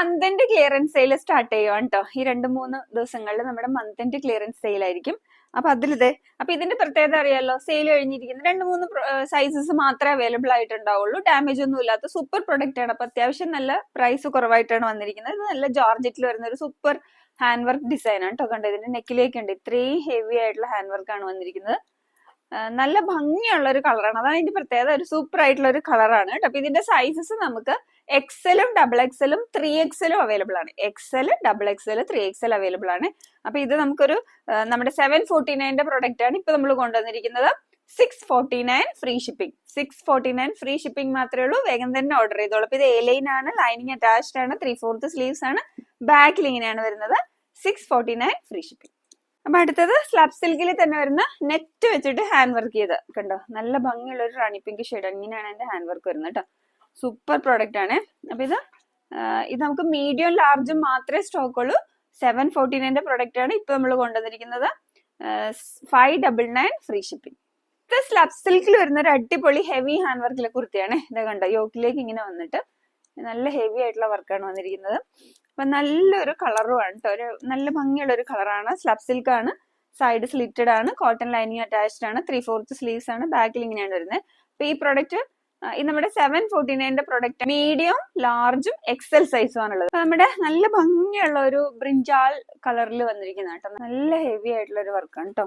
Month end clearance sale start ചെയ്യുവാണ് കേട്ടോ ഈ രണ്ട് മൂന്ന് ദിവസങ്ങളിൽ നമ്മുടെ മന്ത് എൻഡ് ക്ലിയറൻസ് സെയിൽ ആയിരിക്കും. അപ്പൊ അതിലിത് അപ്പൊ ഇതിന്റെ പ്രത്യേകത അറിയാലോ? സെയിൽ കഴിഞ്ഞിരിക്കുന്ന രണ്ട് മൂന്ന് സൈസസ് മാത്രമേ അവൈലബിൾ ആയിട്ടുണ്ടാവുള്ളൂ. ഡാമേജ് ഒന്നും ഇല്ലാത്ത സൂപ്പർ പ്രൊഡക്റ്റ് ആണ്. അപ്പൊ അത്യാവശ്യം നല്ല പ്രൈസ് കുറവായിട്ടാണ് വന്നിരിക്കുന്നത്. ഇത് നല്ല ജോർജറ്റിൽ വരുന്ന ഒരു സൂപ്പർ ഹാൻഡ് വർക്ക് ഡിസൈൻ ആണ് കേട്ടോ കണ്ടോ? ഇതിന്റെ നെക്കിലേക്ക് ഉണ്ട് ഇത്രയും ഹെവി ആയിട്ടുള്ള ഹാൻഡ് വർക്ക് ആണ് വന്നിരിക്കുന്നത്. നല്ല ഭംഗിയുള്ള ഒരു കളറാണ്. അതാണ് ഇതിന്റെ പ്രത്യേകത. ഒരു സൂപ്പർ ആയിട്ടുള്ള ഒരു കളറാണ് കേട്ടോ. അപ്പൊ ഇതിന്റെ സൈസസ് നമുക്ക് എക്സലും ഡബിൾ എക്സലും ത്രീ എക്സലും അവൈലബിൾ ആണ്. XL double XL three XL available ആണ്. അപ്പൊ ഇത് നമുക്കൊരു നമ്മുടെ സെവൻ ഫോർട്ടി നയന്റെ പ്രൊഡക്റ്റ് ആണ് ഇപ്പൊ നമ്മൾ കൊണ്ടുവന്നിരിക്കുന്നത്. Six forty nine free shipping six forty nine free shipping മാത്രമേ ഉള്ളൂ. വേഗം തന്നെ ഓർഡർ ചെയ്തോളൂ. അപ്പൊ ഇത് എ ആണ് ലൈനിങ് അറ്റാച്ച്ഡ് ആണ് ത്രീ ഫോർത്ത് സ്ലീവ്സ് ആണ് ബാക്ക് ഇങ്ങനെയാണ് വരുന്നത്. Six forty nine free shipping അപ്പൊ അടുത്തത് സ്ലബ് സിൽക്കിൽ തന്നെ വരുന്ന നെറ്റ് വെച്ചിട്ട് ഹാൻഡ് വർക്ക് ചെയ്ത് കണ്ടോ? നല്ല ഭംഗിയുള്ള ഒരു റാണി പിങ്ക് ഷെയ്ഡ് ഇങ്ങനെയാണ് എന്റെ ഹാൻഡ് വർക്ക് വരുന്നത് കേട്ടോ സൂപ്പർ പ്രോഡക്റ്റ് ആണ്. അപ്പൊ ഇത് ഇത് നമുക്ക് മീഡിയം ലാർജും മാത്രമേ സ്റ്റോക്ക് ഉള്ളൂ. സെവൻ ഫോർട്ടി നയന്റെ പ്രൊഡക്റ്റ് ആണ് ഇപ്പൊ നമ്മൾ കൊണ്ടുവന്നിരിക്കുന്നത്. Five double nine free shipping ഇത് സ്ലബ് സിൽക്കിൽ വരുന്ന ഒരു അടിപൊളി ഹെവി ഹാൻഡ് വർക്കിലെ കുർത്തിയാണ്. ഇത് കണ്ടോ? യോക്കിലേക്ക് ഇങ്ങനെ വന്നിട്ട് നല്ല ഹെവി ആയിട്ടുള്ള വർക്കാണ് വന്നിരിക്കുന്നത്. അപ്പൊ നല്ലൊരു കളറുമാണ് കേട്ടോ ഒരു നല്ല ഭംഗിയുള്ള ഒരു കളറാണ്. സ്ലബ് സിൽക്ക് ആണ് സൈഡ് സ്ലിറ്റഡ് ആണ്. കോട്ടൺ ലൈനിങ് അറ്റാച്ച്ഡ് ആണ്. ത്രീ ഫോർത്ത് സ്ലീവ്സ് ആണ് ബാക്കിൽ ഇങ്ങനെയാണ് വരുന്നത്. അപ്പൊ ഈ പ്രൊഡക്റ്റ് ഇത് നമ്മുടെ സെവൻ ഫോർട്ടി നയന്റെ പ്രൊഡക്റ്റ് മീഡിയം ലാർജും എക്സൽ സൈസും ആണുള്ളത്. അപ്പൊ നമ്മുടെ നല്ല ഭംഗിയുള്ള ഒരു ബ്രിഞ്ചാൽ കളറിൽ വന്നിരിക്കുന്ന കേട്ടോ നല്ല ഹെവി ആയിട്ടുള്ള ഒരു വർക്കാണ് കേട്ടോ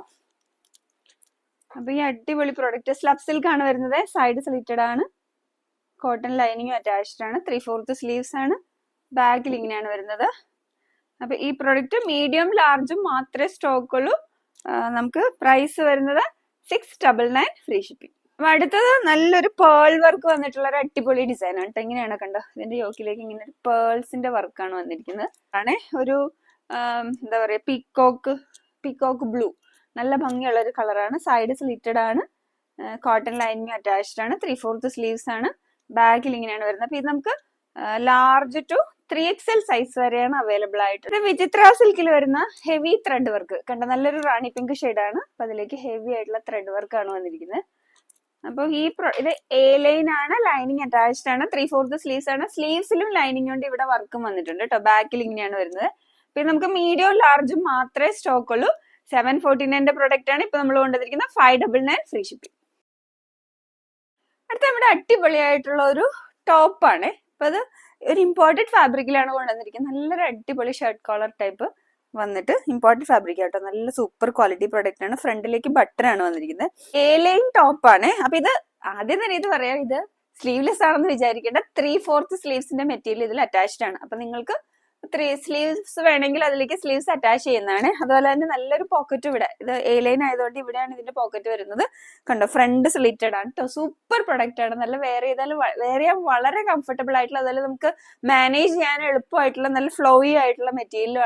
അപ്പൊ ഈ അടിപൊളി പ്രൊഡക്റ്റ് സ്ലബ് സിൽക്ക് ആണ് വരുന്നത്. സൈഡ് സ്ലിറ്റഡ് ആണ്. കോട്ടൺ ലൈനിങ് അറ്റാച്ച്ഡ് ആണ്. ത്രീ ഫോർത്ത് സ്ലീവ്സ് ആണ്. ബാഗിൽ ഇങ്ങനെയാണ് വരുന്നത്. അപ്പൊ ഈ പ്രൊഡക്റ്റ് മീഡിയം ലാർജും മാത്രമേ സ്റ്റോക്ക് ഉള്ളൂ. ആ, നമുക്ക് പ്രൈസ് വരുന്നത് six double nine free shipping അപ്പൊ അടുത്തത് നല്ലൊരു പേൾ വർക്ക് വന്നിട്ടുള്ള ഒരു അടിപൊളി ഡിസൈൻ ആണ് കേട്ടോ. ഇങ്ങനെയാണ് കണ്ടോ? ഇതിന്റെ യോക്കിലേക്ക് ഇങ്ങനെ ഒരു പേൾസിന്റെ വർക്കാണ് വന്നിരിക്കുന്നത്. ആണേ ഒരു എന്താ പറയാ പീക്കോക്ക് പീക്കോക്ക് ബ്ലൂ നല്ല ഭംഗിയുള്ള ഒരു കളറാണ് സൈഡ് സ്ലിറ്റഡ് ആണ്. കോട്ടൺ ലൈനിങ് അറ്റാച്ച്ഡ് ആണ്. ത്രീ ഫോർത്ത് സ്ലീവ്സ് ആണ്. ബാഗിൽ ഇങ്ങനെയാണ് വരുന്നത്. അപ്പൊ ഇത് നമുക്ക് large to three L size വരെയാണ് അവൈലബിൾ ആയിട്ട്. ഇത് വിചിത്ര സിൽക്കിൽ വരുന്ന ഹെവി ത്രെഡ് വർക്ക് കണ്ട? നല്ലൊരു റാണി പിങ്ക് ആണ്. അപ്പൊ അതിലേക്ക് ഹെവി ആയിട്ടുള്ള ത്രെഡ് വർക്ക് ആണ് വന്നിരിക്കുന്നത്. അപ്പൊ ഈ ഇത് എ ലൈൻ ആണ് ലൈനിങ് അറ്റാച്ച്ഡ് ആണ്. ത്രീ ഫോർത്ത് സ്ലീവ്സ് ആണ്. സ്ലീവ്സിലും ലൈനിങ് കൊണ്ട് ഇവിടെ വർക്കും വന്നിട്ടുണ്ട് കേട്ടോ ബാക്കിൽ ഇങ്ങനെയാണ് വരുന്നത്. പിന്നെ നമുക്ക് മീഡിയം ലാർജും മാത്രമേ സ്റ്റോക്ക് ഉള്ളൂ. സെവൻ ഫോർട്ടി നയന്റെ പ്രൊഡക്റ്റ് ആണ് ഇപ്പൊ നമ്മൾ കൊണ്ടുവന്നിരിക്കുന്ന five double nine free shipping അടുത്ത നമ്മുടെ അടിപൊളിയായിട്ടുള്ള ഒരു ടോപ്പാണ് അപ്പൊ അത് ഒരു ഇമ്പോർട്ടഡ് ഫാബ്രിക്കിലാണ് കൊണ്ടുവന്നിരിക്കുന്നത്. നല്ലൊരു അടിപൊളി ഷർട്ട് കോളർ ടൈപ്പ് വന്നിട്ട് ഇമ്പോർട്ടഡ് ഫാബ്രിക് ആട്ടോ. നല്ല സൂപ്പർ ക്വാളിറ്റി പ്രൊഡക്റ്റ് ആണ്. ഫ്രണ്ടിലേക്ക് ബട്ടൺ ആണ് വന്നിരിക്കുന്നത്. എ ലൈൻ ടോപ്പ് ആണ്. അപ്പൊ ഇത് ആദ്യം തന്നെ ഇത് പറയാം. ഇത് സ്ലീവ്ലെസ് ആണെന്ന് വിചാരിക്കേണ്ട ത്രീ ഫോർത്ത് സ്ലീവ്സിന്റെ മെറ്റീരിയൽ ഇതിൽ അറ്റാച്ച്ഡ് ആണ്. അപ്പൊ നിങ്ങൾക്ക് ത്രീ സ്ലീവ്സ് വേണമെങ്കിൽ അതിലേക്ക് സ്ലീവ്സ് അറ്റാച്ച് ചെയ്യുന്നതാണ്. അതുപോലെ തന്നെ നല്ലൊരു പോക്കറ്റ് ഇവിടെ. ഇത് എ ലൈൻ ആയതുകൊണ്ട് ഇവിടെയാണ് ഇതിന്റെ പോക്കറ്റ് വരുന്നത്. കണ്ടോ? ഫ്രണ്ട് സ്ലിറ്റഡ് ആണ്. കേട്ടോ സൂപ്പർ പ്രൊഡക്റ്റ് ആണ്. നല്ല വെയർ ചെയ്താൽ വെയർ ചെയ്യാൻ വളരെ കംഫർട്ടബിൾ ആയിട്ടുള്ള അതായത് നമുക്ക് മാനേജ് ചെയ്യാൻ എളുപ്പമായിട്ടുള്ള നല്ല ഫ്ലോയി ആയിട്ടുള്ള മെറ്റീരിയൽ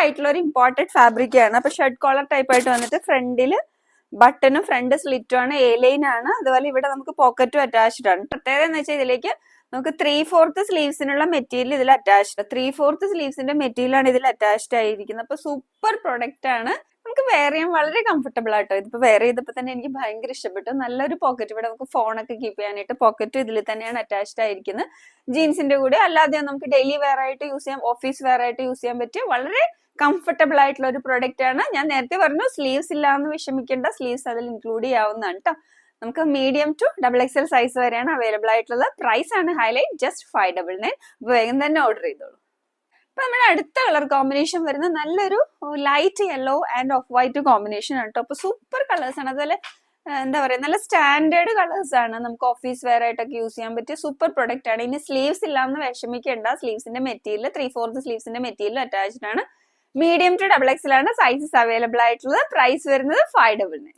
ആയിട്ടുള്ള ഒരു ഇമ്പോർട്ടന്റ് ഫാബ്രിക് ആണ്. അപ്പൊ ഷർട്ട് കോളർ ടൈപ്പ് ആയിട്ട് വന്നിട്ട് ഫ്രണ്ടിൽ ബട്ടണും ഫ്രണ്ട് സ്ലിറ്റും ആണ് എ ലൈൻ ആണ്. അതുപോലെ ഇവിടെ നമുക്ക് പോക്കറ്റും അറ്റാച്ച്ഡ് ആണ്. പ്രത്യേകത എന്ന് വെച്ചാൽ ഇതിലേക്ക് നമുക്ക് ത്രീ ഫോർത്ത് സ്ലീവ്സിനുള്ള മെറ്റീരിയൽ ഇതിൽ അറ്റാച്ച്ഡ് ത്രീ ഫോർത്ത് സ്ലീവ്സിന്റെ മെറ്റീരിയൽ ആണ് ഇതിൽ അറ്റാച്ച്ഡ് ആയിരിക്കുന്നത്. അപ്പൊ സൂപ്പർ പ്രൊഡക്റ്റ് ആണ്. നമുക്ക് വെയർ ചെയ്യാൻ വളരെ കംഫർട്ടബിൾ ആട്ടോ. ഇതിപ്പോ വെയർ ചെയ്തപ്പോൾ തന്നെ എനിക്ക് ഭയങ്കര ഇഷ്ടപ്പെട്ടു. നല്ലൊരു പോക്കറ്റ് ഇവിടെ നമുക്ക് ഫോണൊക്കെ കീപ്പ് ചെയ്യാനായിട്ട് പോക്കറ്റ് ഇതിൽ തന്നെയാണ് അറ്റാച്ച്ഡ് ആയിരിക്കുന്നത്. ജീൻസിന്റെ കൂടെ അല്ലാതെ നമുക്ക് ഡെയിലി വെയർ ആയിട്ട് യൂസ് ചെയ്യാം ഓഫീസ് വെയർ ആയിട്ട് യൂസ് ചെയ്യാൻ പറ്റിയ വളരെ കംഫർട്ടബിൾ ആയിട്ടുള്ള ഒരു പ്രൊഡക്റ്റ് ആണ്. ഞാൻ നേരത്തെ പറഞ്ഞു സ്ലീവ്സ് ഇല്ലാന്ന് വിഷമിക്കേണ്ട. സ്ലീവ്സ് അതിൽ ഇൻക്ലൂഡ് ചെയ്യാവുന്നതാണ് കേട്ടോ നമുക്ക് medium to double XL size വരെയാണ് അവൈലബിൾ ആയിട്ടുള്ളത്. പ്രൈസ് ആണ് highlight just five double nine വേഗം തന്നെ ഓർഡർ ചെയ്തോളൂ. അപ്പൊ നമ്മുടെ അടുത്ത കളർ കോമ്പിനേഷൻ വരുന്ന നല്ലൊരു light yellow and off white combination ആണ് കേട്ടോ അപ്പൊ സൂപ്പർ കളേഴ്സ് ആണ്. അതുപോലെ എന്താ പറയാ നല്ല സ്റ്റാൻഡേർഡ് കളേഴ്സ് ആണ്. നമുക്ക് ഓഫീസ് വെയർ ആയിട്ടൊക്കെ യൂസ് ചെയ്യാൻ പറ്റിയ സൂപ്പർ പ്രൊഡക്റ്റ് ആണ്. ഇനി സ്ലീവ്സ് ഇല്ലാന്ന് വിഷമിക്കേണ്ട. സ്ലീവ്സിന്റെ മെറ്റീരിയൽ ത്രീ ഫോർത്ത് സ്ലീവ്സിന്റെ മെറ്റീരിയൽ അറ്റാച്ച്ഡ് ആണ്. മീഡിയം ടു ഡബിൾ എക്സിലാണ് സൈസസ് അവൈലബിൾ ആയിട്ടുള്ളത്. പ്രൈസ് വരുന്നത് ഫൈവ് ഡബിൾ നയൻ